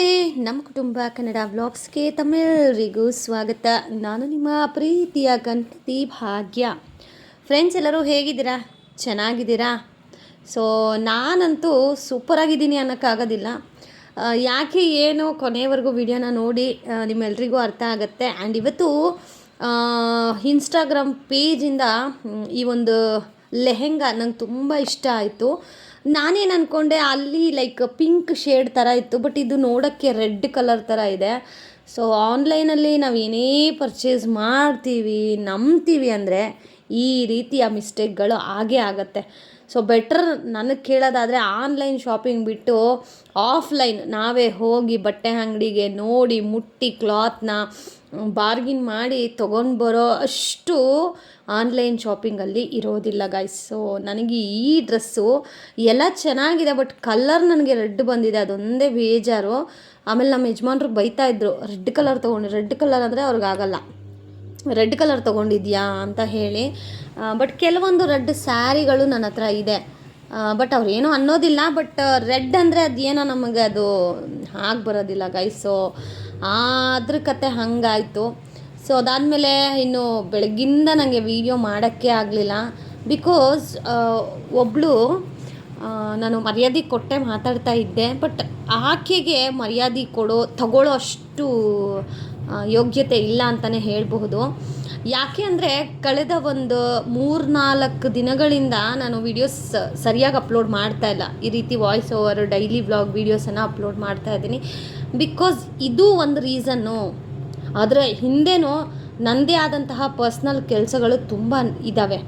ನಮಸ್ತೆ, ನಮ್ಮ ಕುಟುಂಬ ಕನ್ನಡ ವ್ಲಾಗ್ಸ್ಗೆ ತಮ್ಮೆಲ್ಲರಿಗೂ ಸ್ವಾಗತ. ನಾನು ನಿಮ್ಮ ಪ್ರೀತಿಯ ಗಣಪತಿ ಭಾಗ್ಯ. ಫ್ರೆಂಡ್ಸ್ ಎಲ್ಲರೂ ಹೇಗಿದ್ದೀರಾ? ಚೆನ್ನಾಗಿದ್ದೀರಾ? ಸೊ ನಾನಂತೂ ಸೂಪರಾಗಿದ್ದೀನಿ ಅನ್ನೋಕ್ಕಾಗೋದಿಲ್ಲ. ಯಾಕೆ ಏನು ಕೊನೆಯವರೆಗೂ ವಿಡಿಯೋನ ನೋಡಿ ನಿಮ್ಮೆಲ್ಲರಿಗೂ ಅರ್ಥ ಆಗುತ್ತೆ. ಆ್ಯಂಡ್ ಇವತ್ತು ಇನ್ಸ್ಟಾಗ್ರಾಮ್ ಪೇಜಿಂದ ಈ ಒಂದು ಲೆಹೆಂಗಾ ನಂಗೆ ತುಂಬ ಇಷ್ಟ ಆಯಿತು. ನಾನೇನು ಅಂದ್ಕೊಂಡೆ ಅಲ್ಲಿ ಲೈಕ್ ಪಿಂಕ್ ಶೇಡ್ ಥರ ಇತ್ತು ಬಟ್ ಇದು ನೋಡೋಕ್ಕೆ ರೆಡ್ ಕಲರ್ ಥರ ಇದೆ. ಸೊ ಆನ್ಲೈನಲ್ಲಿ ನಾವು ಏನೇ ಪರ್ಚೇಸ್ ಮಾಡ್ತೀವಿ, ನಂಬ್ತೀವಿ ಅಂದರೆ ಈ ರೀತಿಯ ಮಿಸ್ಟೇಕ್ಗಳು ಆಗೇ ಆಗುತ್ತೆ. ಸೊ ಬೆಟ್ರ್ ನನಗೆ ಕೇಳೋದಾದರೆ ಆನ್ಲೈನ್ ಶಾಪಿಂಗ್ ಬಿಟ್ಟು ಆಫ್ಲೈನ್ ನಾವೇ ಹೋಗಿ ಬಟ್ಟೆ ಅಂಗಡಿಗೆ ನೋಡಿ, ಮುಟ್ಟಿ ಕ್ಲಾತ್ನ ಬಾರ್ಗಿನ್ ಮಾಡಿ ತೊಗೊಂಡು ಬರೋ ಅಷ್ಟು ಆನ್ಲೈನ್ ಶಾಪಿಂಗಲ್ಲಿ ಇರೋದಿಲ್ಲ ಗಾಯ್ಸ್ ಸೊ ನನಗೆ ಈ ಡ್ರೆಸ್ಸು ಎಲ್ಲ ಚೆನ್ನಾಗಿದೆ ಬಟ್ ಕಲರ್ ನನಗೆ ರೆಡ್ ಬಂದಿದೆ. ಅದೊಂದೇ ಬೇಜಾರು. ಆಮೇಲೆ ನಮ್ಮ ಯಜಮಾನ್ರು ಬೈತಾ ಇದ್ರು ರೆಡ್ ಕಲರ್ ತೊಗೊಂಡು ರೆಡ್ ಕಲರ್ ಅಂದರೆ ಅವ್ರಿಗಾಗಲ್ಲ ರೆಡ್ ಕಲರ್ ತೊಗೊಂಡಿದ್ಯಾ? ಅಂತ ಹೇಳಿ. ಬಟ್ ಕೆಲವೊಂದು ರೆಡ್ ಸ್ಯಾರಿಗಳು ನನ್ನ ಹತ್ರ ಇದೆ. ಬಟ್ ಅವ್ರು ಏನೋ ಅನ್ನೋದಿಲ್ಲ ಬಟ್ ರೆಡ್ ಅಂದರೆ ಅದೇನೋ ನಮಗೆ ಅದು ಹಾಗೆ ಬರೋದಿಲ್ಲ ಗೈಸೋ ಅದ್ರ ಕತೆ ಹಂಗಾಯಿತು. ಸೊ ಅದಾದಮೇಲೆ ಇನ್ನು ಬೆಳಗ್ಗಿಂದ ನನಗೆ ವೀಡಿಯೋ ಮಾಡೋಕ್ಕೆ ಆಗಲಿಲ್ಲ. ಬಿಕಾಸ್ ಒಬ್ಬಳು ನಾನು ಮರ್ಯಾದೆ ಕೊಟ್ಟೆ ಮಾತಾಡ್ತಾ ಇದ್ದೆ. ಬಟ್ ಆಕೆಗೆ ಮರ್ಯಾದೆ ಕೊಡೋ ತಗೊಳ್ಳೋ ಅಷ್ಟು ಯೋಗ್ಯತೆ ಇಲ್ಲ ಅಂತಲೇ ಹೇಳಬಹುದು. ಯಾಕೆ ಅಂದರೆ ಕಳೆದ ಒಂದು ಮೂರ್ನಾಲ್ಕು ದಿನಗಳಿಂದ ನಾನು ವಿಡಿಯೋಸ್ ಸರಿಯಾಗಿ ಅಪ್ಲೋಡ್ ಮಾಡ್ತಾ ಇಲ್ಲ. ಈ ರೀತಿ ವಾಯ್ಸ್ ಓವರ್ ಡೈಲಿ ವ್ಲಾಗ್ ವೀಡಿಯೋಸನ್ನು ಅಪ್ಲೋಡ್ ಮಾಡ್ತಾ ಇದ್ದೀನಿ. ಬಿಕಾಸ್ ಇದು ಒಂದು ರೀಸನ್ನು ಅದರ ಹಿಂದೆನೂ ನನ್ನದೇ ಆದಂತಹ ಪರ್ಸ್ನಲ್ ಕೆಲಸಗಳು ತುಂಬ ಇದ್ದಾವೆ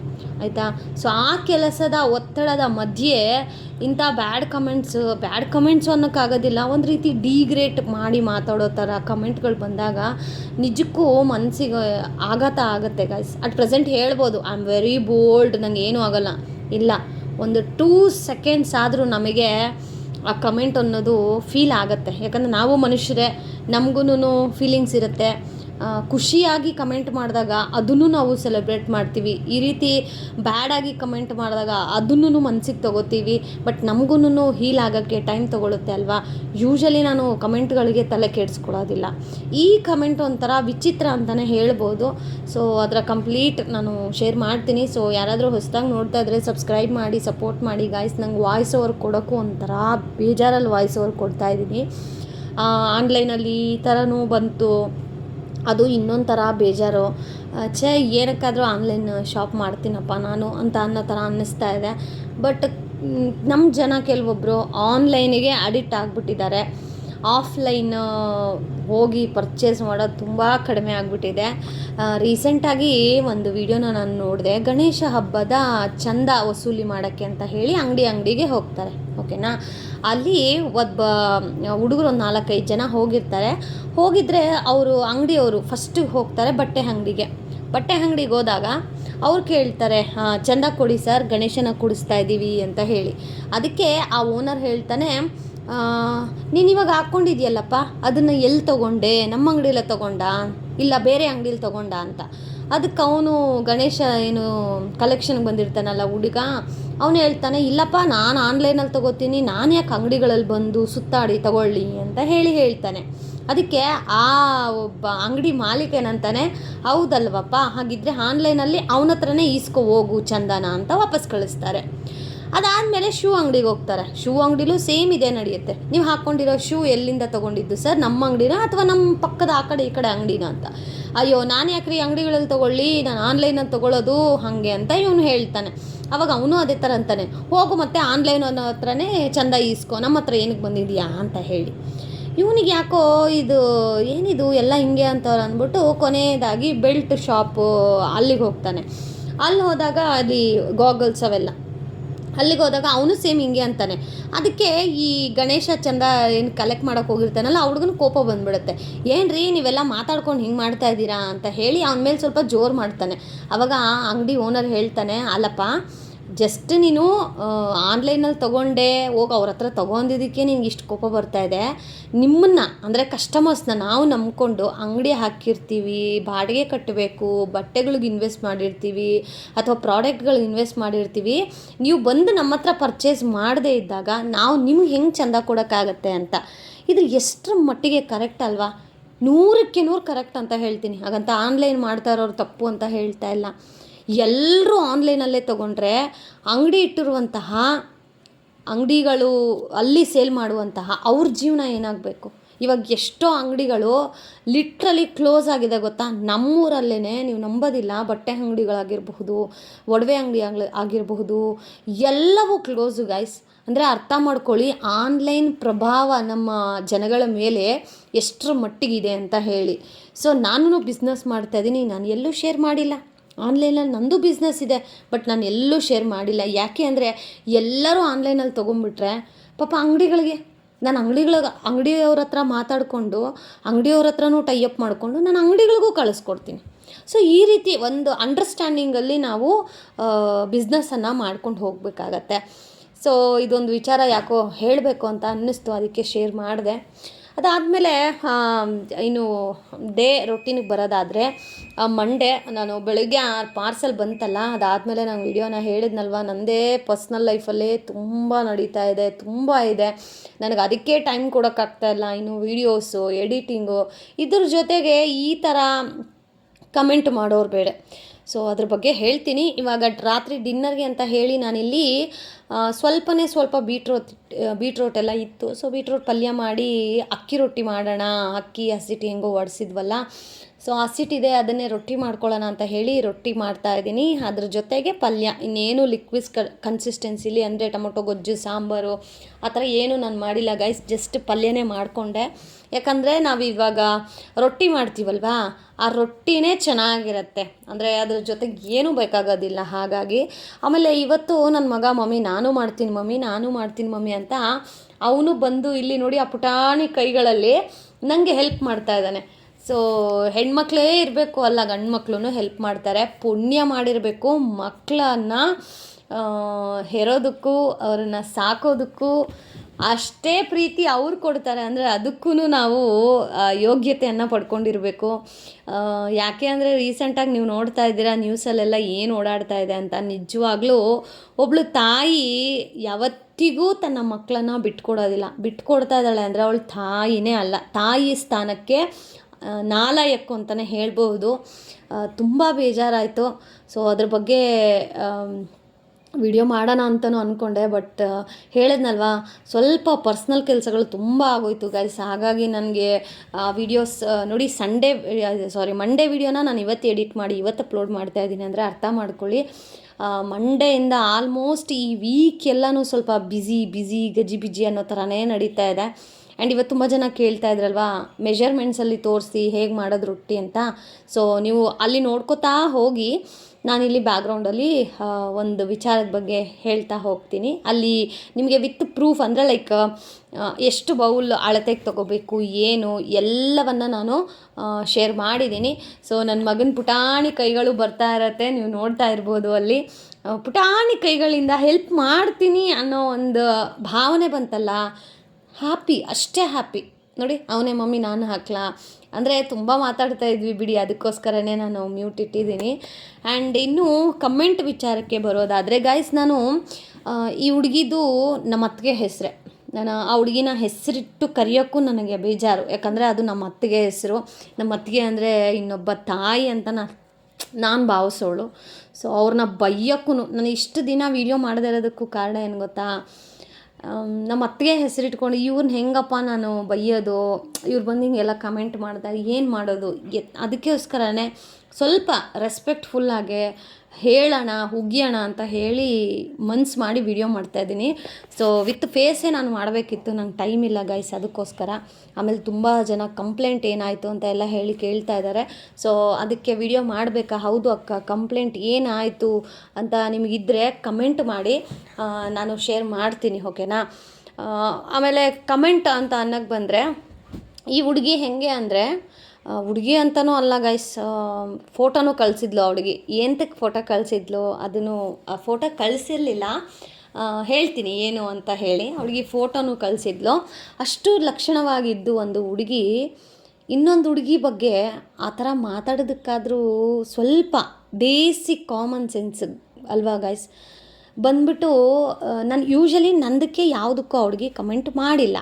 ಆಯಿತಾ? ಸೊ ಆ ಕೆಲಸದ ಒತ್ತಡದ ಮಧ್ಯೆ ಇಂಥ ಬ್ಯಾಡ್ ಕಮೆಂಟ್ಸ್ ಬ್ಯಾಡ್ ಕಮೆಂಟ್ಸು ಅನ್ನೋಕ್ಕಾಗೋದಿಲ್ಲ. ಒಂದು ರೀತಿ ಡಿಗ್ರೇಟ್ ಮಾಡಿ ಮಾತಾಡೋ ಥರ ಕಮೆಂಟ್ಗಳು ಬಂದಾಗ ನಿಜಕ್ಕೂ ಮನಸ್ಸಿಗೆ ಆಘಾತ ಆಗುತ್ತೆ ಗಾಯ್ಸ್ ಅಟ್ ಪ್ರೆಸೆಂಟ್ ಹೇಳ್ಬೋದು ಐ ಆಮ್ ವೆರಿ ಬೋಲ್ಡ್ ನಂಗೆ ಏನೂ ಆಗೋಲ್ಲ. ಇಲ್ಲ, ಒಂದು ಟೂ ಸೆಕೆಂಡ್ಸ್ ಆದರೂ ನಮಗೆ ಆ ಕಮೆಂಟ್ ಅನ್ನೋದು ಫೀಲ್ ಆಗುತ್ತೆ. ಯಾಕಂದರೆ ನಾವು ಮನುಷ್ಯರೇ ನಮಗೂ ಫೀಲಿಂಗ್ಸ್ ಇರುತ್ತೆ. ಖುಷಿಯಾಗಿ ಕಮೆಂಟ್ ಮಾಡಿದಾಗ ಅದನ್ನು ನಾವು ಸೆಲೆಬ್ರೇಟ್ ಮಾಡ್ತೀವಿ. ಈ ರೀತಿ ಬ್ಯಾಡಾಗಿ ಕಮೆಂಟ್ ಮಾಡಿದಾಗ ಅದನ್ನು ಮನಸ್ಸಿಗೆ ತಗೋತೀವಿ. ಬಟ್ ನಮಗೂ ಹೀಲ್ ಆಗೋಕ್ಕೆ ಟೈಮ್ ತೊಗೊಳುತ್ತೆ ಅಲ್ವಾ? ಯೂಶಲಿ ನಾನು ಕಮೆಂಟ್ಗಳಿಗೆ ತಲೆ ಕೆಡಿಸ್ಕೊಳ್ಳೋದಿಲ್ಲ ಈ ಕಮೆಂಟ್ ಒಂಥರ ವಿಚಿತ್ರ ಅಂತಲೇ ಹೇಳ್ಬೋದು. ಸೊ ಅದರ ಕಂಪ್ಲೀಟ್ ನಾನು ಶೇರ್ ಮಾಡ್ತೀನಿ. ಸೊ ಯಾರಾದರೂ ಹೊಸದಾಗಿ ನೋಡ್ತಾ ಇದ್ರೆ ಸಬ್ಸ್ಕ್ರೈಬ್ ಮಾಡಿ ಸಪೋರ್ಟ್ ಮಾಡಿ ಗಾಯ್ಸ್ ನಂಗೆ ವಾಯ್ಸ್ ಓವರ್ ಕೊಡೋಕ್ಕೂ ಒಂಥರ ಬೇಜಾರಲ್ಲಿ ವಾಯ್ಸ್ ಓವರ್ ಕೊಡ್ತಾ ಇದ್ದೀನಿ. ಆನ್ಲೈನಲ್ಲಿ ಈ ಥರನೂ ಬಂತು. ಅದು ಇನ್ನೊಂದು ಥರ ಬೇಜಾರು. ಛೇ, ಏನಕ್ಕಾದರೂ ಆನ್ಲೈನ್ ಶಾಪ್ ಮಾಡ್ತೀನಪ್ಪ ನಾನು ಅಂತ ಅನ್ನೋ ಥರ ಅನ್ನಿಸ್ತಾ ಇದೆ. ಬಟ್ ನಮ್ಮ ಜನ ಕೆಲವೊಬ್ಬರು ಆನ್ಲೈನಿಗೆ ಅಡಿಕ್ಟ್ ಆಗಿಬಿಟ್ಟಿದ್ದಾರೆ. ಆಫ್ಲೈನ್ ಹೋಗಿ ಪರ್ಚೇಸ್ ಮಾಡೋದು ತುಂಬ ಕಡಿಮೆ ಆಗಿಬಿಟ್ಟಿದೆ. ರೀಸೆಂಟಾಗಿ ಒಂದು ವಿಡಿಯೋನ ನಾನು ನೋಡಿದೆ. ಗಣೇಶ ಹಬ್ಬದ ಚಂದ ವಸೂಲಿ ಮಾಡೋಕ್ಕೆ ಅಂತ ಹೇಳಿ ಅಂಗಡಿ ಅಂಗಡಿಗೆ ಹೋಗ್ತಾರೆ. ಓಕೆನಾ? ಅಲ್ಲಿ ಒಬ್ಬ ಹುಡುಗರು ಒಂದು ನಾಲ್ಕೈದು ಜನ ಹೋಗಿರ್ತಾರೆ. ಹೋಗಿದ್ರೆ ಅವರು ಅಂಗಡಿಯವರು ಫಸ್ಟಿಗೆ ಹೋಗ್ತಾರೆ ಬಟ್ಟೆ ಅಂಗಡಿಗೆ. ಬಟ್ಟೆ ಅಂಗಡಿಗೆ ಹೋದಾಗ ಅವ್ರು ಕೇಳ್ತಾರೆ "ಆ, ಚಂದ ಕೊಡಿ ಸರ್ ಗಣೇಶನ ಕುಡಿಸ್ತಾ ಇದ್ದೀವಿ ಅಂತ ಹೇಳಿ. ಅದಕ್ಕೆ ಆ ಓನರ್ ಹೇಳ್ತಾನೆ ನೀನು ಇವಾಗ ಹಾಕ್ಕೊಂಡಿದ್ಯಲ್ಲಪ್ಪ? ಅದನ್ನು ಎಲ್ಲಿ ತೊಗೊಂಡೆ? ನಮ್ಮ ಅಂಗಡಿಯಲ್ಲ ತೊಗೊಂಡ? ಇಲ್ಲ, ಬೇರೆ ಅಂಗಡಿಲಿ ತೊಗೊಂಡ ಅಂತ. ಅದಕ್ಕೆ ಅವನು ಗಣೇಶ ಏನು ಕಲೆಕ್ಷನ್ಗೆ ಬಂದಿರ್ತಾನಲ್ಲ ಹುಡುಗ, ಅವನು ಹೇಳ್ತಾನೆ, ಇಲ್ಲಪ್ಪ, ನಾನು ಆನ್ಲೈನಲ್ಲಿ ತೊಗೋತೀನಿ, ನಾನು ಯಾಕೆ ಅಂಗಡಿಗಳಲ್ಲಿ ಬಂದು ಸುತ್ತಾಡಿ ತಗೊಳ್ಳಿ? ಅಂತ ಹೇಳಿ ಹೇಳ್ತಾನೆ. ಅದಕ್ಕೆ ಆ ಒಬ್ಬ ಅಂಗಡಿ ಮಾಲೀಕ ಏನಂತಾನೆ, ಹೌದಲ್ವಪ್ಪ, ಹಾಗಿದ್ರೆ ಆನ್ಲೈನಲ್ಲಿ ಅವನ ಹತ್ರನೇ ಈಸ್ಕೊ ಹೋಗು ಚಂದನ ಅಂತ ವಾಪಸ್ ಕಳಿಸ್ತಾರೆ. ಅದಾದಮೇಲೆ ಶೂ ಅಂಗಡಿಗೆ ಹೋಗ್ತಾರೆ. ಶೂ ಅಂಗಡಿಲೂ ಸೇಮ್ ಇದೇ ನಡೆಯುತ್ತೆ. ನೀವು ಹಾಕ್ಕೊಂಡಿರೋ ಶೂ ಎಲ್ಲಿಂದ ತೊಗೊಂಡಿದ್ದು ಸರ್? ನಮ್ಮ ಅಂಗಡಿನ ಅಥವಾ ನಮ್ಮ ಪಕ್ಕದ ಆ ಕಡೆ ಈ ಕಡೆ ಅಂಗಡಿನ ಅಂತ? ಅಯ್ಯೋ, ನಾನು ಯಾಕ್ರಿ ಅಂಗಡಿಗಳಲ್ಲಿ ತೊಗೊಳ್ಳಿ, ನಾನು ಆನ್ಲೈನಲ್ಲಿ ತೊಗೊಳ್ಳೋದು ಹಾಗೆ ಅಂತ ಇವನು ಹೇಳ್ತಾನೆ. ಅವಾಗ ಅವನು ಅದೇ ಥರ ಅಂತಾನೆ. ಹೋಗು ಮತ್ತೆ ಆನ್ಲೈನ್ ಅನ್ನೋ ಹತ್ರನೇ ಚಂದ ಈಸ್ಕೊ, ನಮ್ಮ ಹತ್ರ ಏನಕ್ಕೆ ಬಂದಿದೆಯಾ ಅಂತ ಹೇಳಿ. ಇವನಿಗೆ ಯಾಕೋ ಇದು, ಏನಿದು ಎಲ್ಲ ಹಿಂಗೆ ಅಂತ ಅಂದ್ಬಿಟ್ಟು ಕೊನೆಯದಾಗಿ ಬೆಲ್ಟ್ ಶಾಪು ಅಲ್ಲಿಗೆ ಹೋಗ್ತಾನೆ. ಅಲ್ಲಿ ಹೋದಾಗ ಅಲ್ಲಿ ಗಾಗಲ್ಸ್ ಅವೆಲ್ಲ. ಅಲ್ಲಿಗೆ ಹೋದಾಗ ಅವನು ಸೇಮ್ ಹಿಂಗೆ ಅಂತಾನೆ. ಅದಕ್ಕೆ ಈ ಗಣೇಶ ಚಂದ ಏನು ಕಲೆಕ್ಟ್ ಮಾಡೋಕೆ ಹೋಗಿರ್ತಾನಲ್ಲ ಹುಡುಗನ ಕೋಪ ಬಂದ್ಬಿಡುತ್ತೆ. ರೀ ನೀವೆಲ್ಲ ಮಾತಾಡ್ಕೊಂಡು ಹಿಂಗೆ ಮಾಡ್ತಾ ಇದ್ದೀರಾ ಅಂತ ಹೇಳಿ ಅವನ ಮೇಲೆ ಸ್ವಲ್ಪ ಜೋರು ಮಾಡ್ತಾನೆ. ಅವಾಗ ಆ ಅಂಗಡಿ ಓನರ್ ಹೇಳ್ತಾನೆ, ಅಲ್ಲಪ್ಪ ಜಸ್ಟ್ ನೀನು ಆನ್ಲೈನಲ್ಲಿ ತೊಗೊಂಡೆ, ಹೋಗಿ ಅವ್ರ ಹತ್ರ ತೊಗೊಂಡಿದ್ದಕ್ಕೆ ನಿನ್ಗೆ ಇಷ್ಟು ಕೋಪ ಬರ್ತಾ ಇದೆ. ನಿಮ್ಮನ್ನು, ಅಂದರೆ ಕಸ್ಟಮರ್ಸ್ನ ನಾವು ನಂಬಿಕೊಂಡು ಅಂಗಡಿ ಹಾಕಿರ್ತೀವಿ, ಬಾಡಿಗೆ ಕಟ್ಟಬೇಕು ಬಟ್ಟೆಗಳಿಗೆ ಇನ್ವೆಸ್ಟ್ ಮಾಡಿರ್ತೀವಿ, ಅಥವಾ ಪ್ರಾಡಕ್ಟ್ಗಳಿಗೆ ಇನ್ವೆಸ್ಟ್ ಮಾಡಿರ್ತೀವಿ, ನೀವು ಬಂದು ನಮ್ಮ ಹತ್ರ ಪರ್ಚೇಸ್ ಮಾಡದೇ ಇದ್ದಾಗ ನಾವು ನಿಮ್ಗೆ ಹೆಂಗೆ ಚಂದ ಕೊಡೋಕ್ಕಾಗತ್ತೆ ಅಂತ. ಇದು ಎಷ್ಟರ ಮಟ್ಟಿಗೆ ಕರೆಕ್ಟ್ ಅಲ್ವಾ? ನೂರಕ್ಕೆ ನೂರು ಕರೆಕ್ಟ್ ಅಂತ ಹೇಳ್ತೀನಿ. ಹಾಗಂತ ಆನ್ಲೈನ್ ಮಾಡ್ತಾ ಇರೋರು ತಪ್ಪು ಅಂತ ಹೇಳ್ತಾ ಇಲ್ಲ. ಎಲ್ಲರೂ ಆನ್ಲೈನಲ್ಲೇ ತೊಗೊಂಡ್ರೆ ಅಂಗಡಿ ಇಟ್ಟಿರುವಂತಹ ಅಂಗಡಿಗಳು ಅಲ್ಲಿ ಸೇಲ್ ಮಾಡುವಂತಹ ಅವ್ರ ಜೀವನ ಏನಾಗಬೇಕು? ಇವಾಗ ಎಷ್ಟೋ ಅಂಗಡಿಗಳು ಲಿಟ್ರಲಿ ಕ್ಲೋಸ್ ಆಗಿದೆ ಗೊತ್ತಾ? ನಮ್ಮೂರಲ್ಲೇ ನೀವು ನಂಬೋದಿಲ್ಲ, ಬಟ್ಟೆ ಅಂಗಡಿಗಳಾಗಿರಬಹುದು, ಒಡವೆ ಅಂಗಡಿ ಆಗ್ಲಿ, ಆಗಿರಬಹುದು, ಎಲ್ಲವೂ ಕ್ಲೋಸು ಗೈಸ್ ಅಂದರೆ ಅರ್ಥ ಮಾಡ್ಕೊಳ್ಳಿ ಆನ್ಲೈನ್ ಪ್ರಭಾವ ನಮ್ಮ ಜನಗಳ ಮೇಲೆ ಎಷ್ಟರ ಮಟ್ಟಿಗಿದೆ ಅಂತ ಹೇಳಿ. ಸೊ ನಾನು ಬಿಸ್ನೆಸ್ ಮಾಡ್ತಾಯಿದ್ದೀನಿ ನಾನು ಎಲ್ಲೂ ಶೇರ್ ಮಾಡಿಲ್ಲ. ಆನ್ಲೈನಲ್ಲಿ ನಂದು ಬಿಸ್ನೆಸ್ ಇದೆ ಬಟ್ ನಾನು ಎಲ್ಲೂ ಶೇರ್ ಮಾಡಿಲ್ಲ. ಯಾಕೆ ಅಂದರೆ ಎಲ್ಲರೂ ಆನ್ಲೈನಲ್ಲಿ ತೊಗೊಂಬಿಟ್ರೆ ಪಾಪ ಅಂಗಡಿಗಳಿಗೆ, ನಾನು ಅಂಗಡಿಗಳಿಗೆ ಅಂಗಡಿಯವ್ರ ಹತ್ರ ಮಾತಾಡಿಕೊಂಡು, ಅಂಗಡಿಯವ್ರ ಹತ್ರನೂ ಟೈಅಪ್ ಮಾಡಿಕೊಂಡು ನಾನು ಅಂಗಡಿಗಳಿಗೂ ಕಳಿಸ್ಕೊಡ್ತೀನಿ. ಸೊ ಈ ರೀತಿ ಒಂದು ಅಂಡರ್ಸ್ಟ್ಯಾಂಡಿಂಗಲ್ಲಿ ನಾವು ಬಿಸ್ನೆಸ್ಸನ್ನು ಮಾಡ್ಕೊಂಡು ಹೋಗಬೇಕಾಗತ್ತೆ. ಸೊ ಇದೊಂದು ವಿಚಾರ ಯಾಕೋ ಹೇಳಬೇಕು ಅಂತ ಅನ್ನಿಸ್ತು, ಅದಕ್ಕೆ ಶೇರ್ ಮಾಡಿದೆ. ಅದಾದಮೇಲೆ ಇನ್ನು ಡೇ ರೊಟೀನಿಗೆ ಬರೋದಾದರೆ ಮಂಡೇ ನಾನು ಬೆಳಗ್ಗೆ ಆ ಪಾರ್ಸೆಲ್ ಬಂತಲ್ಲ, ಅದಾದಮೇಲೆ ನಾನು ವಿಡಿಯೋನ ಹೇಳಿದ್ನಲ್ವ ನನ್ನದೇ ಪರ್ಸ್ನಲ್ ಲೈಫಲ್ಲೇ ತುಂಬ ನಡೀತಾ ಇದೆ, ತುಂಬ ಇದೆ. ನನಗೆ ಅದಕ್ಕೆ ಟೈಮ್ ಕೊಡೋಕ್ಕಾಗ್ತಾ ಇಲ್ಲ, ಇನ್ನು ವೀಡಿಯೋಸು ಎಡಿಟಿಂಗು ಇದ್ರ ಜೊತೆಗೆ ಈ ಥರ ಕಮೆಂಟ್ ಮಾಡೋರು ಬೇಡ ಸೊ ಅದ್ರ ಬಗ್ಗೆ ಹೇಳ್ತೀನಿ. ಇವಾಗ ರಾತ್ರಿ ಡಿನ್ನರ್ಗೆ ಅಂತ ಹೇಳಿ ನಾನಿಲ್ಲಿ ಸ್ವಲ್ಪನೇ ಸ್ವಲ್ಪ ಬೀಟ್ರೋಟ್ ಬೀಟ್ರೋಟ್ ಎಲ್ಲ ಇತ್ತು. ಸೊ ಬೀಟ್ರೋಟ್ ಪಲ್ಯ ಮಾಡಿ ಅಕ್ಕಿ ರೊಟ್ಟಿ ಮಾಡೋಣ. ಅಕ್ಕಿ ಹಸಿಟ್ಟು ಹೆಂಗೋ ಒಡಿಸಿದ್ವಲ್ಲ. ಸೊ ಹಸಿಟ್ಟಿದೆ ಅದನ್ನೇ ರೊಟ್ಟಿ ಮಾಡ್ಕೊಳ್ಳೋಣ ಅಂತ ಹೇಳಿ ರೊಟ್ಟಿ ಮಾಡ್ತಾ ಇದ್ದೀನಿ. ಅದ್ರ ಜೊತೆಗೆ ಪಲ್ಯ. ಇನ್ನೇನು ಲಿಕ್ವಿಡ್ಸ್ ಕ ಕನ್ಸಿಸ್ಟೆನ್ಸಿಲಿ ಅಂದರೆ ಟೊಮೊಟೊ, ಗೊಜ್ಜು, ಸಾಂಬಾರು, ಆ ಥರ ಏನೂ ನಾನು ಮಾಡಿಲ್ಲ ಗೈಸ್ ಜಸ್ಟ್ ಪಲ್ಯನೇ ಮಾಡಿಕೊಂಡೆ. ಯಾಕಂದರೆ ನಾವು ಇವಾಗ ರೊಟ್ಟಿ ಮಾಡ್ತೀವಲ್ವಾ, ಆ ರೊಟ್ಟಿನೇ ಚೆನ್ನಾಗಿರತ್ತೆ. ಅಂದರೆ ಅದ್ರ ಜೊತೆಗೆ ಏನೂ ಬೇಕಾಗೋದಿಲ್ಲ. ಹಾಗಾಗಿ ಆಮೇಲೆ ಇವತ್ತು ನನ್ನ ಮಗ, ಮಮ್ಮಿ, ನಾನು ಮಾಡ್ತೀನಿ, ಮಮ್ಮಿ, ನಾನು ಮಾಡ್ತೀನಿ, ಮಮ್ಮಿ ಅಂತ ಅವನು ಬಂದು ಇಲ್ಲಿ ನೋಡಿ ಆ ಪುಟಾಣಿ ಕೈಗಳಲ್ಲಿ ನನಗೆ ಹೆಲ್ಪ್ ಮಾಡ್ತಾ ಇದ್ದಾನೆ. ಸೊ ಹೆಣ್ಮಕ್ಳೇ ಇರಬೇಕು ಅಲ್ಲ ಗಂಡು ಮಕ್ಳು ಹೆಲ್ಪ್ ಮಾಡ್ತಾರೆ. ಪುಣ್ಯ ಮಾಡಿರಬೇಕು ಮಕ್ಕಳನ್ನು ಹೆರೋದಕ್ಕೂ, ಅವ್ರನ್ನ ಸಾಕೋದಕ್ಕೂ ಅಷ್ಟೇ ಪ್ರೀತಿ ಅವ್ರು ಕೊಡ್ತಾರೆ. ಅಂದರೆ ಅದಕ್ಕೂ ನಾವು ಯೋಗ್ಯತೆಯನ್ನು ಪಡ್ಕೊಂಡಿರಬೇಕು. ಯಾಕೆ ಅಂದರೆ ರೀಸೆಂಟಾಗಿ ನೀವು ನೋಡ್ತಾ ಇದ್ದೀರಾ ನ್ಯೂಸಲ್ಲೆಲ್ಲ ಏನು ಓಡಾಡ್ತಾ ಇದೆ ಅಂತ. ನಿಜವಾಗ್ಲೂ ಒಬ್ಳು ತಾಯಿ ಯಾವತ್ತಿಗೂ ತನ್ನ ಮಕ್ಕಳನ್ನ ಬಿಟ್ಕೊಡೋದಿಲ್ಲ. ಬಿಟ್ಕೊಡ್ತಾ ಇದ್ದಾಳೆ ಅಂದರೆ ಅವಳು ತಾಯಿನೇ ಅಲ್ಲ. ತಾಯಿ ಸ್ಥಾನಕ್ಕೆ ನಾಲಾಯಕ್ಕು ಅಂತಲೇ ಹೇಳ್ಬೋದು ತುಂಬ ಬೇಜಾರಾಯಿತು. ಸೊ ಅದ್ರ ಬಗ್ಗೆ ವಿಡಿಯೋ ಮಾಡೋಣ ಅಂತಲೂ ಅಂದ್ಕೊಂಡೆ ಬಟ್ ಹೇಳಿದ್ನಲ್ವಾ, ಸ್ವಲ್ಪ ಪರ್ಸ್ನಲ್ ಕೆಲಸಗಳು ತುಂಬ ಆಗೋಯ್ತು ಗೈಸ್ ಹಾಗಾಗಿ ನನಗೆ, ಆ ವಿಡಿಯೋಸ್ ನೋಡಿ ಸಂಡೇ ಸಾರಿ ಮಂಡೇ ವಿಡಿಯೋನ ನಾನು ಇವತ್ತು ಎಡಿಟ್ ಮಾಡಿ, ಇವತ್ತು ಅಪ್ಲೋಡ್ ಮಾಡ್ತಾ ಇದ್ದೀನಿ ಅಂದರೆ ಅರ್ಥ ಮಾಡ್ಕೊಳ್ಳಿ. ಮಂಡೆಯಿಂದ ಆಲ್ಮೋಸ್ಟ್ ಈ ವೀಕ್ ಎಲ್ಲನೂ ಸ್ವಲ್ಪ ಬ್ಯುಸಿ ಬ್ಯುಸಿ ಗಜಿ ಬಿಜಿ ಅನ್ನೋ ಥರನೇ ನಡೀತಾ ಇದೆ. ಆ್ಯಂಡ್ ಇವತ್ತು ತುಂಬ ಜನ ಕೇಳ್ತಾ ಇದ್ರಲ್ವಾ ಮೆಷರ್ಮೆಂಟ್ಸಲ್ಲಿ ತೋರಿಸಿ ಹೇಗೆ ಮಾಡೋದು ರೊಟ್ಟಿ ಅಂತ. ಸೊ ನೀವು ಅಲ್ಲಿ ನೋಡ್ಕೋತಾ ಹೋಗಿ, ನಾನಿಲ್ಲಿ ಬ್ಯಾಕ್ಗ್ರೌಂಡಲ್ಲಿ ಒಂದು ವಿಚಾರದ ಬಗ್ಗೆ ಹೇಳ್ತಾ ಹೋಗ್ತೀನಿ. ಅಲ್ಲಿ ನಿಮಗೆ ವಿತ್ ಪ್ರೂಫ್ ಅಂದರೆ ಲೈಕ್ ಎಷ್ಟು ಬೌಲ್ ಅಳತೆಗೆ ತೊಗೋಬೇಕು, ಏನು, ಎಲ್ಲವನ್ನು ನಾನು ಶೇರ್ ಮಾಡಿದ್ದೀನಿ ಸೊ ನನ್ನ ಮಗನ ಪುಟಾಣಿ ಕೈಗಳು ಬರ್ತಾ ಇರತ್ತೆ, ನೀವು ನೋಡ್ತಾ ಇರ್ಬೋದು ಅಲ್ಲಿ. ಪುಟಾಣಿ ಕೈಗಳಿಂದ ಹೆಲ್ಪ್ ಮಾಡ್ತೀನಿ ಅನ್ನೋ ಒಂದು ಭಾವನೆ ಬಂತಲ್ಲ ಹ್ಯಾಪಿ ಅಷ್ಟೇ ಹ್ಯಾಪಿ ನೋಡಿ, ಅವನೇ, ಮಮ್ಮಿ, ನಾನು ಹಾಕ್ಲಾ? ಅಂದರೆ ತುಂಬ ಮಾತಾಡ್ತಾ ಇದ್ವಿ ಬಿಡಿ, ಅದಕ್ಕೋಸ್ಕರನೇ ನಾನು ಮ್ಯೂಟ್ ಇಟ್ಟಿದ್ದೀನಿ. ಆ್ಯಂಡ್ ಇನ್ನು ಕಮೆಂಟ್ ವಿಚಾರಕ್ಕೆ ಬರೋದಾದರೆ ಗಾಯ್ಸ್ ನಾನು ಈ ಹುಡುಗಿದು ನಮ್ಮ ಅತ್ತಿಗೆ ಹೆಸರೇ. ನಾನು ಆ ಹುಡುಗಿನ ಹೆಸರಿಟ್ಟು ಕರೆಯೋಕ್ಕೂ ನನಗೆ ಬೇಜಾರು. ಯಾಕಂದರೆ ಅದು ನಮ್ಮ ಅತ್ತಿಗೆ ಹೆಸರು. ನಮ್ಮ ಅತ್ತಿಗೆ ಅಂದರೆ ಇನ್ನೊಬ್ಬ ತಾಯಿ ಅಂತ ನಾನು ನಾನು ಭಾವಿಸೋಳು. ಸೊ ಅವ್ರನ್ನ ಬೈಯೋಕ್ಕೂ ನಾನು ಇಷ್ಟು ದಿನ ವೀಡಿಯೋ ಮಾಡದೇ ಇರೋದಕ್ಕೂ ಕಾರಣ ಏನು ಗೊತ್ತಾ? ನಮ್ಮ ಅತ್ತಿಗೆ ಹೆಸರಿಟ್ಕೊಂಡು ಇವ್ರನ್ನ ಹೆಂಗಪ್ಪ ನಾನು ಬೈಯೋದು? ಇವ್ರು ಬಂದು ಹಿಂಗೆಲ್ಲ ಕಮೆಂಟ್ ಮಾಡಿದಾಗ ಏನು ಮಾಡೋದು? ಎ ಅದಕ್ಕೋಸ್ಕರನೇ ಸ್ವಲ್ಪ ರೆಸ್ಪೆಕ್ಟ್ಫುಲ್ಲಾಗೆ ಹೇಳೋಣ ಹುಗ್ಯೋಣ ಅಂತ ಹೇಳಿ ಮನ್ಸು ಮಾಡಿ ವಿಡಿಯೋ ಮಾಡ್ತಾಯಿದ್ದೀನಿ ಸೊ ವಿತ್ ಫೇಸೇ ನಾನು ಮಾಡಬೇಕಿತ್ತು, ನಂಗೆ ಟೈಮ್ ಇಲ್ಲ ಗೈಸ್ ಅದಕ್ಕೋಸ್ಕರ. ಆಮೇಲೆ ತುಂಬ ಜನ ಕಂಪ್ಲೇಂಟ್ ಏನಾಯಿತು ಅಂತ ಎಲ್ಲ ಹೇಳಿ ಕೇಳ್ತಾ ಇದ್ದಾರೆ ಸೊ ಅದಕ್ಕೆ ವಿಡಿಯೋ ಮಾಡಬೇಕಾ? ಹೌದು ಅಕ್ಕ ಕಂಪ್ಲೇಂಟ್ ಏನಾಯಿತು ಅಂತ ನಿಮಗಿದ್ರೆ ಕಮೆಂಟ್ ಮಾಡಿ ನಾನು ಶೇರ್ ಮಾಡ್ತೀನಿ ಓಕೆನಾ ಆಮೇಲೆ ಕಮೆಂಟ್ ಅಂತ ಅನ್ನಕ್ಕೆ ಬಂದರೆ, ಈ ಹುಡುಗಿ ಹೇಗೆ ಅಂದರೆ ಹುಡುಗಿ ಅಂತಲೂ ಅಲ್ಲ ಗೈಸ್ ಫೋಟೋನೂ ಕಳಿಸಿದ್ಲು ಆ ಹುಡುಗಿ. ಫೋಟೋ ಕಳಿಸಿದ್ಲು? ಅದನ್ನು, ಆ ಫೋಟೋ ಕಳಿಸಿರ್ಲಿಲ್ಲ. ಹೇಳ್ತೀನಿ ಏನು ಅಂತ ಹೇಳಿ. ಹುಡುಗಿ ಫೋಟೋನೂ ಕಳಿಸಿದ್ಲು. ಅಷ್ಟು ಲಕ್ಷಣವಾಗಿದ್ದು ಒಂದು ಹುಡುಗಿ, ಇನ್ನೊಂದು ಹುಡುಗಿ ಬಗ್ಗೆ ಆ ಥರ ಮಾತಾಡೋದಕ್ಕಾದರೂ ಸ್ವಲ್ಪ ಬೇಸಿಕ್ ಕಾಮನ್ ಸೆನ್ಸ್ ಅಲ್ವಾ ಗೈಸ್ ಬಂದ್ಬಿಟ್ಟು ನಾನು ಯೂಶಲಿ ನಂದಕ್ಕೆ ಯಾವುದಕ್ಕೂ ಹುಡುಗಿ ಕಮೆಂಟ್ ಮಾಡಿಲ್ಲ.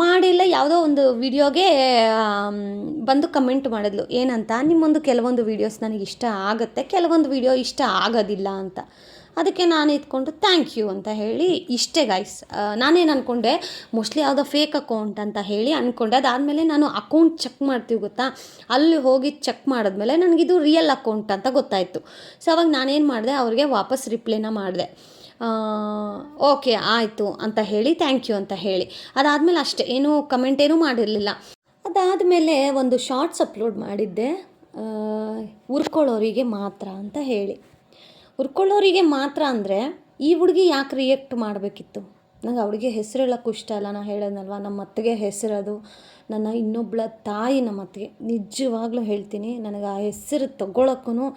ಮಾಡಿಲ್ಲ, ಯಾವುದೋ ಒಂದು ವಿಡಿಯೋಗೆ ಬಂದು ಕಮೆಂಟ್ ಮಾಡಿದ್ಲು. ಏನಂತ? ನಿಮ್ಮೊಂದು ಕೆಲವೊಂದು ವೀಡಿಯೋಸ್ ನನಗೆ ಇಷ್ಟ ಆಗುತ್ತೆ, ಕೆಲವೊಂದು ವಿಡಿಯೋ ಇಷ್ಟ ಆಗೋದಿಲ್ಲ ಅಂತ. ಅದಕ್ಕೆ ನಾನು ಇದ್ಕೊಂಡು ಥ್ಯಾಂಕ್ ಯು ಅಂತ ಹೇಳಿ, ಇಷ್ಟೇ ಗಾಯ್ಸ್ ನಾನೇನು ಅಂದ್ಕೊಂಡೆ ಮೋಸ್ಟ್ಲಿ ಯಾವುದೋ ಫೇಕ್ ಅಕೌಂಟ್ ಅಂತ ಹೇಳಿ ಅಂದ್ಕೊಂಡೆ ಅದಾದಮೇಲೆ ನಾನು ಅಕೌಂಟ್ ಚೆಕ್ ಮಾಡ್ತೀವಿ ಗೊತ್ತಾ? ಅಲ್ಲಿ ಹೋಗಿ ಚೆಕ್ ಮಾಡಿದ್ಮೇಲೆ ನನಗಿದು ರಿಯಲ್ ಅಕೌಂಟ್ ಅಂತ ಗೊತ್ತಾಯಿತು. ಸೊ ಅವಾಗ ನಾನೇನು ಮಾಡಿದೆ, ಅವ್ರಿಗೆ ವಾಪಸ್ ರಿಪ್ಲೈನ ಮಾಡಿದೆ. ಓಕೆ, ಆಯಿತು ಅಂತ ಹೇಳಿ ಥ್ಯಾಂಕ್ ಯು ಅಂತ ಹೇಳಿ. ಅದಾದಮೇಲೆ ಅಷ್ಟೇ, ಏನೂ ಕಮೆಂಟ್ ಏನೂ ಮಾಡಿರಲಿಲ್ಲ. ಅದಾದಮೇಲೆ ಒಂದು ಶಾರ್ಟ್ಸ್ ಅಪ್ಲೋಡ್ ಮಾಡಿದ್ದೆ. ಹುರ್ಕೊಳ್ಳೋರಿಗೆ ಮಾತ್ರ ಅಂತ ಹೇಳಿ. ಉರ್ಕೊಳ್ಳೋರಿಗೆ ಮಾತ್ರ ಅಂದರೆ, ಈ ಹುಡುಗಿ ಯಾಕೆ ರಿಯಾಕ್ಟ್ ಮಾಡಬೇಕಿತ್ತು? ನಂಗೆ ಅವಳಿಗೆ ಹುಡುಗಿ ಹೆಸರು ಹೇಳೋಕ್ಕೂ ಇಷ್ಟ ಅಲ್ಲ ನಾನು ಹೇಳೋದಲ್ವ ನಮ್ಮ ಅತ್ತಿಗೆ ಹೆಸರದು ನನ್ನ ಇನ್ನೊಬ್ಬಳ ತಾಯಿ ನಮ್ಮ ಅತ್ತಿಗೆ. ನಿಜವಾಗ್ಲೂ ಹೇಳ್ತೀನಿ, ನನಗೆ ಆ ಹೆಸರು ತಗೊಳಕ್ಕೂ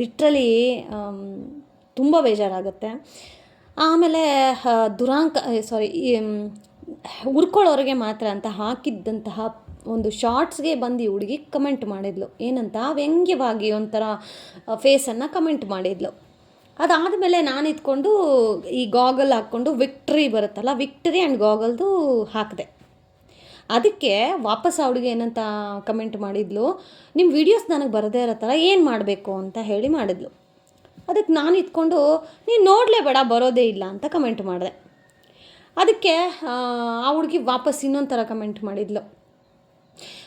ಲಿಟ್ರಲಿ ತುಂಬ ಬೇಜಾರಾಗುತ್ತೆ. ಆಮೇಲೆ ದುರಾಂಕ ಸಾರಿ ಉರ್ಕೊಳ್ಳೋರಿಗೆ ಮಾತ್ರ ಅಂತ ಹಾಕಿದ್ದಂತಹ ಒಂದು ಶಾರ್ಟ್ಸ್ಗೆ ಬಂದು ಈ ಹುಡುಗಿ ಕಮೆಂಟ್ ಮಾಡಿದ್ಲು. ಏನಂತ ವ್ಯಂಗ್ಯವಾಗಿ ಒಂಥರ ಫೇಸನ್ನು ಕಮೆಂಟ್ ಮಾಡಿದ್ಲು. ಅದಾದಮೇಲೆ ನಾನು ಇದ್ಕೊಂಡು ಈ ಗಾಗಲ್ ಹಾಕ್ಕೊಂಡು ವಿಕ್ಟ್ರಿ ಬರುತ್ತಲ್ಲ, ವಿಕ್ಟ್ರಿ ಆ್ಯಂಡ್ ಗಾಗಲ್ದು ಹಾಕಿದೆ. ಅದಕ್ಕೆ ವಾಪಸ್ ಅವಳಿಗೆ ಏನಂತ ಕಮೆಂಟ್ ಮಾಡಿದ್ಲು ನಿಮ್ಮ ವೀಡಿಯೋಸ್ ನನಗೆ ಬರದೇ ಇರೋ ಥರ ಏನು ಮಾಡಬೇಕು? ಅಂತ ಹೇಳಿ ಮಾಡಿದ್ಲು. ಅದಕ್ಕೆ ನಾನು ಇದ್ಕೊಂಡು ನೀನು ನೋಡಲೇ ಬೇಡ ಬರೋದೇ ಇಲ್ಲ ಅಂತ ಕಮೆಂಟ್ ಮಾಡಿದೆ. ಅದಕ್ಕೆ ಆ, ಹುಡುಗಿ ವಾಪಸ್ ಇನ್ನೊಂದು ಥರ ಕಮೆಂಟ್ ಮಾಡಿದ್ಲು.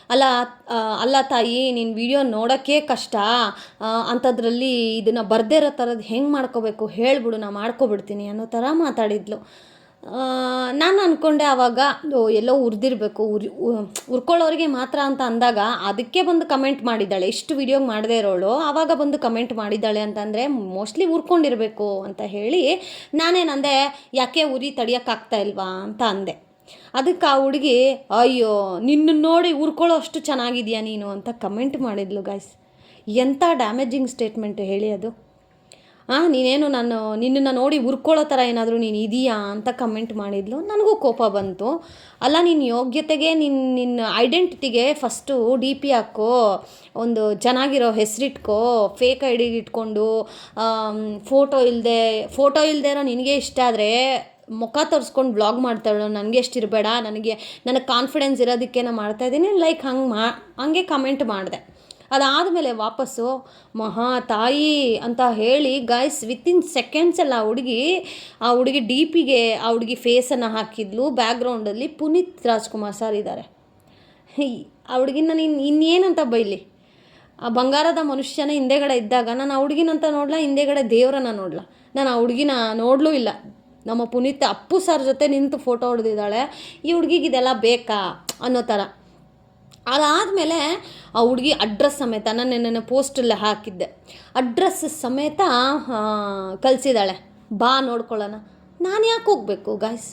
ಅಲ್ಲ ಅಲ್ಲ ತಾಯಿ ನಿನ್ನ ವಿಡಿಯೋ ನೋಡೋಕ್ಕೆ ಕಷ್ಟ. ಅಂಥದ್ರಲ್ಲಿ ಇದನ್ನು ಬರ್ದೇ ಇರೋ ಥರದ್ದು ಹೆಂಗೆ ಮಾಡ್ಕೋಬೇಕು? ಹೇಳ್ಬಿಡು ನಾ ಮಾಡ್ಕೊಬಿಡ್ತೀನಿ ಅನ್ನೋ ಥರ ಮಾತಾಡಿದ್ಲು. ನಾನು ಅಂದ್ಕೊಂಡೆ ಆವಾಗ ಎಲ್ಲೋ ಉರಿದಿರಬೇಕು, ಉರಿ ಉರ್ಕೊಳ್ಳೋರಿಗೆ ಮಾತ್ರ ಅಂತ ಅಂದಾಗ ಅದಕ್ಕೆ ಬಂದು ಕಮೆಂಟ್ ಮಾಡಿದ್ದಾಳೆ. ಇಷ್ಟು ವಿಡಿಯೋ ಮಾಡದೇ ಇರೋಳು ಆವಾಗ ಬಂದು ಕಮೆಂಟ್ ಮಾಡಿದ್ದಾಳೆ ಅಂತಂದರೆ, ಮೋಸ್ಟ್ಲಿ ಉರ್ಕೊಂಡಿರಬೇಕು ಅಂತ ಹೇಳಿ ನಾನೇನಂದೆ ಯಾಕೆ ಉರಿ ತಡಿಯೋಕ್ಕಾಗ್ತಾ ಇಲ್ವಾ ಅಂತ ಅಂದೆ. ಅದಕ್ಕೆ ಆ ಹುಡುಗಿ, ಅಯ್ಯೋ, ನಿನ್ನ ನೋಡಿ ಉರ್ಕೊಳ್ಳೋ ಅಷ್ಟು ಚೆನ್ನಾಗಿದೆಯಾ ನೀನು ಅಂತ ಕಮೆಂಟ್ ಮಾಡಿದ್ಲು ಗಾಯ್ಸ್ ಎಂಥ ಡ್ಯಾಮೇಜಿಂಗ್ ಸ್ಟೇಟ್ಮೆಂಟ್ ಹೇಳಿ ಅದು. ನೀನೇನು ನಾನು ನಿನ್ನನ್ನು ನೋಡಿ ಉರ್ಕೊಳ್ಳೋ ಥರ ಏನಾದರೂ ನೀನು ಇದೆಯಾ ಅಂತ ಕಮೆಂಟ್ ಮಾಡಿದ್ಲು. ನನಗೂ ಕೋಪ ಬಂತು. ಅಲ್ಲ ನಿನ್ನ ಯೋಗ್ಯತೆಗೆ ನಿನ್ನ ನಿನ್ನ ಐಡೆಂಟಿಟಿಗೆ ಫಸ್ಟು ಡಿ ಪಿ ಹಾಕೋ, ಒಂದು ಚೆನ್ನಾಗಿರೋ ಹೆಸರಿಟ್ಕೋ ಫೇಕ್ ಐ ಡಿ ಇಟ್ಕೊಂಡು ಫೋಟೋ ಇಲ್ಲದೆ ಫೋಟೋ ಇಲ್ಲದೆ ಇರೋ ನಿನಗೆ ಇಷ್ಟ ಆದರೆ ಮುಖ ತೋರಿಸ್ಕೊಂಡು ಬ್ಲಾಗ್ ಮಾಡ್ತಾಳು ನನಗೆ ಎಷ್ಟಿರಬೇಡ ನನಗೆ ನನಗೆ ಕಾನ್ಫಿಡೆನ್ಸ್ ಇರೋದಕ್ಕೆ ನಾನು ಮಾಡ್ತಾಯಿದ್ದೀನಿ ಲೈಕ್ ಹಂಗೆ ಮಾ, ಹಂಗೆ ಕಮೆಂಟ್ ಮಾಡಿದೆ. ಅದಾದಮೇಲೆ ವಾಪಸ್ಸು ಮಹಾ ತಾಯಿ ಅಂತ ಹೇಳಿ ಗಾಯ್ಸ್ ವಿತಿನ್ ಸೆಕೆಂಡ್ಸಲ್ಲಿ ಆ ಹುಡುಗಿ ಆ ಹುಡುಗಿ ಡಿ ಪಿಗೆ ಆ ಹುಡುಗಿ ಫೇಸನ್ನು ಹಾಕಿದ್ಲು. ಬ್ಯಾಕ್ಗ್ರೌಂಡಲ್ಲಿ ಪುನೀತ್ ರಾಜ್ಕುಮಾರ್ ಸರ್ ಇದ್ದಾರೆ ಆ ಹುಡುಗಿನ ನೀನು ಇನ್ನೇನಂತ ಬೈಲಿ? ಆ ಬಂಗಾರದ ಮನುಷ್ಯನ ಹಿಂದೆಗಡೆ ಇದ್ದಾಗ, ನಾನು ಆ ಹುಡುಗಿನಂತ ನೋಡಲ, ಹಿಂದೆಗಡೆ ದೇವರನ್ನ ನೋಡಲ? ನಾನು ಆ ಹುಡುಗಿನ ನೋಡಲೂ ಇಲ್ಲ. ನಮ್ಮ ಪುನೀತ್ ಅಪ್ಪು ಸರ್ ಜೊತೆ ನಿಂತು ಫೋಟೋ ಹೊಡೆದಿದ್ದಾಳೆ. ಈ ಹುಡುಗಿಗೆ ಇದೆಲ್ಲ ಬೇಕಾ? ಅನ್ನೋ ಥರ ಅದಾದಮೇಲೆ ಆ ಹುಡುಗಿ ಅಡ್ರೆಸ್ ಸಮೇತ ನಾನು ನನ್ನ ಪೋಸ್ಟಲ್ಲಿ ಹಾಕಿದ್ದೆ. ಅಡ್ರೆಸ್ ಸಮೇತ ಕಳಿಸಿದ್ದಾಳೆ ಬಾ ನೋಡ್ಕೊಳ್ಳೋಣ. ನಾನು ಯಾಕೆ ಹೋಗಬೇಕು ಗಾಯ್ಸ್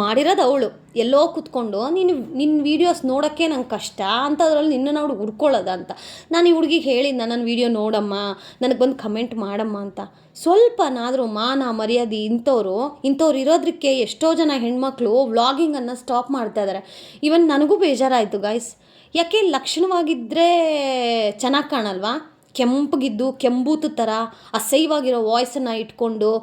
ಮಾಡಿರೋದು ಅವಳು. ಎಲ್ಲೋ ಕೂತ್ಕೊಂಡು, ನೀನು ನಿನ್ನ ವೀಡಿಯೋಸ್ ನೋಡೋಕ್ಕೆ ನಂಗೆ ಕಷ್ಟ ಅಂಥದ್ರಲ್ಲಿ ನಿನ್ನನ್ನು ಅವಳು ಹುಡ್ಕೊಳ್ಳೋದ ಅಂತ. ನಾನು ಈ ಹುಡುಗಿಗೆ ಹೇಳಿದ್ದೆ ನನ್ನ ವೀಡಿಯೋ ನೋಡಮ್ಮ, ನನಗೆ ಬಂದು ಕಮೆಂಟ್ ಮಾಡಮ್ಮ ಅಂತ. ಸ್ವಲ್ಪನಾದರೂ ಮಾನ, ಮರ್ಯಾದೆ ಇಂಥವ್ರು ಇಂಥವ್ರು ಇರೋದಕ್ಕೆ ಎಷ್ಟೋ ಜನ ಹೆಣ್ಮಕ್ಳು ವ್ಲಾಗಿಂಗನ್ನು ಸ್ಟಾಪ್ ಮಾಡ್ತಾ ಇದ್ದಾರೆ ಇವನ್ ನನಗೂ ಬೇಜಾರಾಯಿತು ಗಾಯ್ಸ್ ಯಾಕೆ ಲಕ್ಷಣವಾಗಿದ್ದರೆ ಚೆನ್ನಾಗಿ ಕಾಣಲ್ವಾ? ಕೆಂಪಗಿದ್ದು, ಕೆಂಬೂತು ಥರ, ಅಸಹ್ಯವಾಗಿರೋ ವಾಯ್ಸನ್ನು ಇಟ್ಕೊಂಡು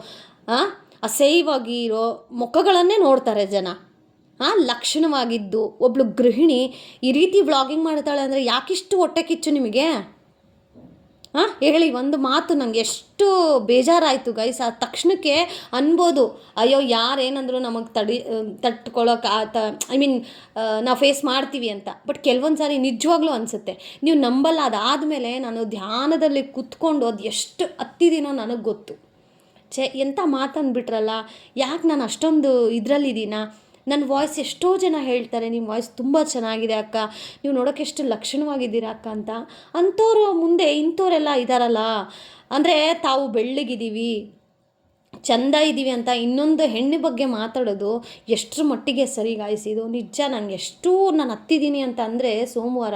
ಅಸಹ್ಯವಾಗಿರೋ ಮುಖಗಳನ್ನೇ ನೋಡ್ತಾರೆ ಜನ. ಆ? ಲಕ್ಷಣವಾಗಿದ್ದು, ಒಬ್ಳು ಗೃಹಿಣಿ ಈ ರೀತಿ ವ್ಲಾಗಿಂಗ್ ಮಾಡ್ತಾಳೆ ಅಂದರೆ ಯಾಕಿಷ್ಟು ಹೊಟ್ಟೆ ಕಿಚ್ಚು ನಿಮಗೆ? ಹಾಂ? ಹೇಳಿ, ಒಂದು ಮಾತು ನಂಗೆ ಎಷ್ಟು ಬೇಜಾರಾಯಿತು ಗೈಸ್ ಆ ತಕ್ಷಣಕ್ಕೆ ಅನ್ಬೋದು, ಅಯ್ಯೋ ಯಾರು ಏನಂದ್ರು ನಮಗೆ ತಡಿ ತಟ್ಕೊಳ್ಳೋಕೆ ಐ ಮೀನ್ ನಾವು ಫೇಸ್ ಮಾಡ್ತೀವಿ ಅಂತ. ಬಟ್ ಕೆಲವೊಂದು ಸಾರಿ ನಿಜವಾಗ್ಲೂ ಅನಿಸುತ್ತೆ. ನೀವು ನಂಬಲ್ಲ ಅದಾದಮೇಲೆ ನಾನು ಧ್ಯಾನದಲ್ಲಿ ಕುತ್ಕೊಂಡು ಅದು ಎಷ್ಟು ಹತ್ತಿದ್ದೀನೋ ನನಗೆ ಗೊತ್ತು. ಛೇ ಎಂಥ ಮಾತಂದ್ಬಿಟ್ರಲ್ಲ ಯಾಕೆ ನಾನು ಅಷ್ಟೊಂದು ಇದರಲ್ಲಿದ್ದೀನಾ? ನನ್ನ ವಾಯ್ಸ್ ಎಷ್ಟೋ ಜನ ಹೇಳ್ತಾರೆ ನಿಮ್ಮ ವಾಯ್ಸ್ ತುಂಬ ಚೆನ್ನಾಗಿದೆ ಅಕ್ಕ. ನೀವು ನೋಡೋಕೆ ಎಷ್ಟು ಲಕ್ಷಣವಾಗಿದ್ದೀರ ಅಕ್ಕ ಅಂತ. ಅಂಥವ್ರು ಮುಂದೆ ಇಂಥವರೆಲ್ಲ ಇದ್ದಾರಲ್ಲ ಅಂದರೆ ತಾವು ಬೆಳ್ಳಗಿದ್ದೀವಿ, ಚಂದ ಇದ್ದೀವಿ ಅಂತ ಇನ್ನೊಂದು ಹೆಣ್ಣು ಬಗ್ಗೆ ಮಾತಾಡೋದು ಎಷ್ಟರ ಮಟ್ಟಿಗೆ ಸರಿ ಗಾಯಿಸಿದು ನಿಜ ನನಗೆ ಎಷ್ಟು ನಾನು ಹತ್ತಿದ್ದೀನಿ ಅಂತ ಅಂದರೆ ಸೋಮವಾರ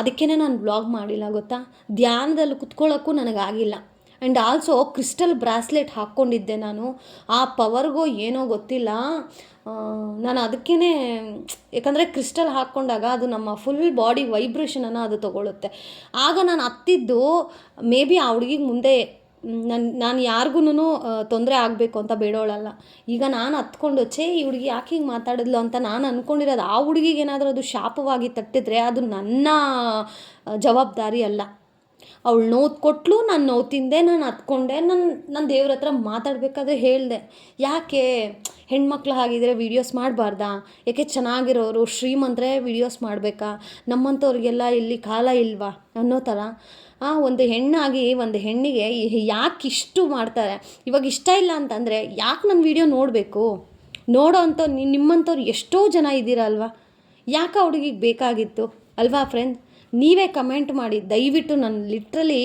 ಅದಕ್ಕೇ ನಾನು ಬ್ಲಾಗ್ ಮಾಡಿಲ್ಲ, ಗೊತ್ತಾ? ಧ್ಯಾನದಲ್ಲಿ ಕುತ್ಕೊಳ್ಳೋಕ್ಕೂ ನನಗಾಗಿಲ್ಲ. ಆ್ಯಂಡ್ ಆಲ್ಸೋ ಕ್ರಿಸ್ಟಲ್ ಬ್ರಾಸ್ಲೆಟ್ ಹಾಕ್ಕೊಂಡಿದ್ದೆ ನಾನು. ಆ ಪವರ್ಗೋ ಏನೋ ಗೊತ್ತಿಲ್ಲ. ನಾನು ಅದಕ್ಕೇ ಯಾಕಂದರೆ ಕ್ರಿಸ್ಟಲ್ ಹಾಕ್ಕೊಂಡಾಗ ಅದು ನಮ್ಮ ಫುಲ್ ಬಾಡಿ ವೈಬ್ರೇಷನನ್ನು ಅದು ತಗೊಳುತ್ತೆ. ಆಗ ನಾನು ಹತ್ತಿದ್ದು ಮೇ ಬಿ ಆ ಹುಡುಗಿಗೆ ಮುಂದೆ ನನ್ನ ನಾನು ಯಾರಿಗೂ ತೊಂದರೆ ಆಗಬೇಕು ಅಂತ ಬೇಡೋಳಲ್ಲ. ಈಗ ನಾನು ಹತ್ಕೊಂಡು ಛೇ, ಈ ಹುಡುಗಿ ಯಾಕೆ ಹಿಂಗೆ ಮಾತಾಡಿದ್ಲು ಅಂತ ನಾನು ಅಂದ್ಕೊಂಡಿರೋದು ಆ ಹುಡುಗಿಗೆ ಏನಾದರೂ ಅದು ಶಾಪವಾಗಿ ತಟ್ಟಿದ್ರೆ ಅದು ನನ್ನ ಜವಾಬ್ದಾರಿ ಅಲ್ಲ. ಅವಳು ನೋವು ಕೊಟ್ಟಳು ನಾನು ನೋವು ತಿಂದೆ, ನಾನು ಹತ್ಕೊಂಡೆ ನಾನು ನನ್ನ ದೇವ್ರ ಹತ್ರ ಮಾತಾಡಬೇಕಾದ್ರೆ ಹೇಳಿದೆ. ಯಾಕೆ? ಹೆಣ್ಮಕ್ಳು ಹಾಗಿದ್ರೆ ವೀಡಿಯೋಸ್ ಮಾಡಬಾರ್ದಾ? ಯಾಕೆ ಚೆನ್ನಾಗಿರೋರು ಶ್ರೀಮಂತರೇ ವೀಡಿಯೋಸ್ ಮಾಡಬೇಕಾ? ನಮ್ಮಂಥವ್ರಿಗೆಲ್ಲ ಇಲ್ಲಿ ಕಾಲ ಇಲ್ವಾ? ಅನ್ನೋ ಥರ. ಒಂದು ಹೆಣ್ಣಾಗಿ, ಒಂದು ಹೆಣ್ಣಿಗೆ ಯಾಕೆ ಇಷ್ಟು ಮಾಡ್ತಾರೆ? ಇವಾಗ ಇಷ್ಟ ಇಲ್ಲ ಅಂತಂದರೆ ಯಾಕೆ ನನ್ನ ವೀಡಿಯೋ ನೋಡಬೇಕು? ನೋಡೋ ಅಂಥವ್ರು ನಿಮ್ಮಂಥವ್ರು ಎಷ್ಟೋ ಜನ ಇದ್ದೀರಲ್ವಾ? ಯಾಕೆ ಹುಡುಗಿಗೆ ಬೇಕಾಗಿತ್ತು? ಅಲ್ವಾ ಫ್ರೆಂಡ್ ನೀವೇ ಕಮೆಂಟ್ ಮಾಡಿ, ದಯವಿಟ್ಟು ನಾನು ಲಿಟ್ರಲಿ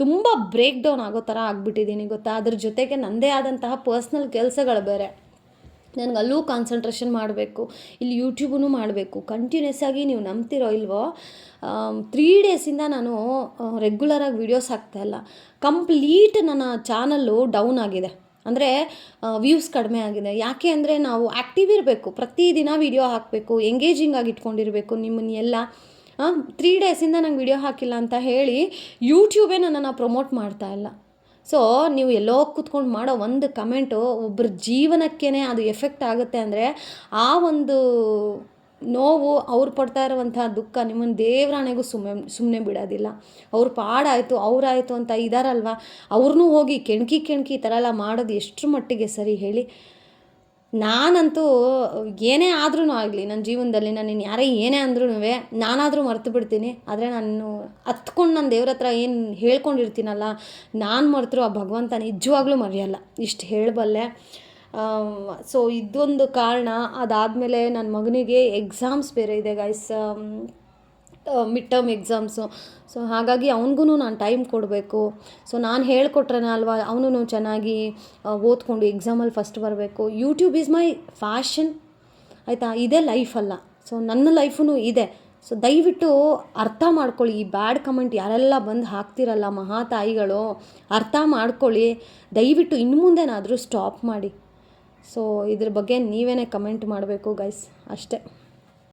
ತುಂಬ ಬ್ರೇಕ್ ಡೌನ್ ಆಗೋ ಥರ ಆಗಿಬಿಟ್ಟಿದ್ದೀನಿ ಗೊತ್ತಾ? ಅದ್ರ ಜೊತೆಗೆ ನನ್ನದೇ ಆದಂತಹ ಪರ್ಸ್ನಲ್ ಕೆಲಸಗಳು ಬೇರೆ. ನನಗೆ ಅಲ್ಲೂ ಕಾನ್ಸಂಟ್ರೇಷನ್ ಮಾಡಬೇಕು, ಇಲ್ಲಿ ಯೂಟ್ಯೂಬೂ ಮಾಡಬೇಕು. ಕಂಟಿನ್ಯೂಸ್ ಆಗಿ ನೀವು ನಂಬ್ತಿರೋ ಇಲ್ವೋ ತ್ರೀ ಡೇಸಿಂದ ನಾನು ರೆಗ್ಯುಲರಾಗಿ ವೀಡಿಯೋಸ್ ಹಾಕ್ತಾಯಿಲ್ಲ ಕಂಪ್ಲೀಟ್ ನನ್ನ ಚಾನಲ್ಲು ಡೌನ್ ಆಗಿದೆ. ಅಂದರೆ ವ್ಯೂಸ್ ಕಡಿಮೆ ಆಗಿದೆ. ಯಾಕೆ ಅಂದರೆ ನಾವು ಆ್ಯಕ್ಟಿವ್ ಇರಬೇಕು. ಪ್ರತಿದಿನ ವೀಡಿಯೋ ಹಾಕಬೇಕು ಎಂಗೇಜಿಂಗ್ ಆಗಿ ಇಟ್ಕೊಂಡಿರಬೇಕು ನಿಮ್ಮನ್ನ ಎಲ್ಲ ತ್ರೀ ಡೇಸಿಂದ ನಂಗೆ ವಿಡಿಯೋ ಹಾಕಿಲ್ಲ ಅಂತ ಹೇಳಿ ಯೂಟ್ಯೂಬೇ ನನ್ನನ್ನು ಪ್ರಮೋಟ್ ಮಾಡ್ತಾ ಇಲ್ಲ. ಸೊ ನೀವು ಎಲ್ಲೋ ಕೂತ್ಕೊಂಡು ಮಾಡೋ ಒಂದು ಕಮೆಂಟು ಒಬ್ಬರ ಜೀವನಕ್ಕೇ ಅದು ಎಫೆಕ್ಟ್ ಆಗುತ್ತೆ ಅಂದರೆ ಆ ಒಂದು ನೋವು ಅವ್ರು ಪಡ್ತಾ ಇರುವಂಥ ದುಃಖ ನಿಮ್ಮನ್ನು ದೇವರಾಣೆಗೂ ಸುಮ್ಮನೆ ಸುಮ್ಮನೆ ಬಿಡೋದಿಲ್ಲ. ಅವ್ರ ಪಾಡಾಯಿತು, ಅವರಾಯಿತು ಅಂತ ಇದ್ದಾರಲ್ವ ಅವ್ರನ್ನೂ ಹೋಗಿ ಕೆಣಕಿ ಕೆಣಕಿ ಈ ಥರ ಎಲ್ಲ ಮಾಡೋದು ಎಷ್ಟರ ಮಟ್ಟಿಗೆ ಸರಿ ಹೇಳಿ. ನಾನಂತೂ ಏನೇ ಆದ್ರೂ ಆಗಲಿ ನನ್ನ ಜೀವನದಲ್ಲಿ ನಾನು ಇನ್ನು ಯಾರೇ ಏನೇ ಅಂದ್ರೂ ನಾನಾದರೂ ಮರೆತು ಬಿಡ್ತೀನಿ ಆದರೆ ನಾನು ಹತ್ಕೊಂಡು ನನ್ನ ದೇವ್ರ ಹತ್ರ ಏನು ಹೇಳ್ಕೊಂಡಿರ್ತೀನಲ್ಲ, ನಾನು ಮರೆತರು ಆ ಭಗವಂತ ನಿಜವಾಗ್ಲೂ ಮರೆಯಲ್ಲ. ಇಷ್ಟು ಹೇಳಬಲ್ಲೆ. ಸೊ ಇದೊಂದು ಕಾರಣ. ಅದಾದಮೇಲೆ ನನ್ನ ಮಗನಿಗೆ ಎಕ್ಸಾಮ್ಸ್ ಬೇರೆ ಇದೆ guys mid term exams so ಹಾಗಾಗಿ ಅವ್ನಿಗೂ ನಾನು ಟೈಮ್ ಕೊಡಬೇಕು. ಸೊ ನಾನು ಹೇಳ್ಕೊಟ್ರೇನ ಅಲ್ವಾ ಅವನು ಚೆನ್ನಾಗಿ ಓದ್ಕೊಂಡು ಎಕ್ಸಾಮಲ್ಲಿ ಫಸ್ಟ್ ಬರಬೇಕು. ಯೂಟ್ಯೂಬ್ ಈಸ್ ಮೈ ಫ್ಯಾಷನ್ ಆಯಿತಾ? ಇದೇ ಲೈಫ್ ಅಲ್ಲ. ಸೊ ನನ್ನ ಲೈಫೂ ಇದೆ. ಸೊ ದಯವಿಟ್ಟು ಅರ್ಥ ಮಾಡ್ಕೊಳ್ಳಿ. ಈ ಬ್ಯಾಡ್ ಕಮೆಂಟ್ ಯಾರೆಲ್ಲ ಬಂದು ಹಾಕ್ತಿರಲ್ಲ ಮಹಾ ತಾಯಿಗಳು ಅರ್ಥ ಮಾಡ್ಕೊಳ್ಳಿ. ದಯವಿಟ್ಟು ಇನ್ನು ಮುಂದೆನಾದರೂ ಸ್ಟಾಪ್ ಮಾಡಿ. ಸೊ ಇದ್ರ ಬಗ್ಗೆ ನೀವೇ ಕಮೆಂಟ್ ಮಾಡಬೇಕು ಗೈಸ್ ಅಷ್ಟೇ.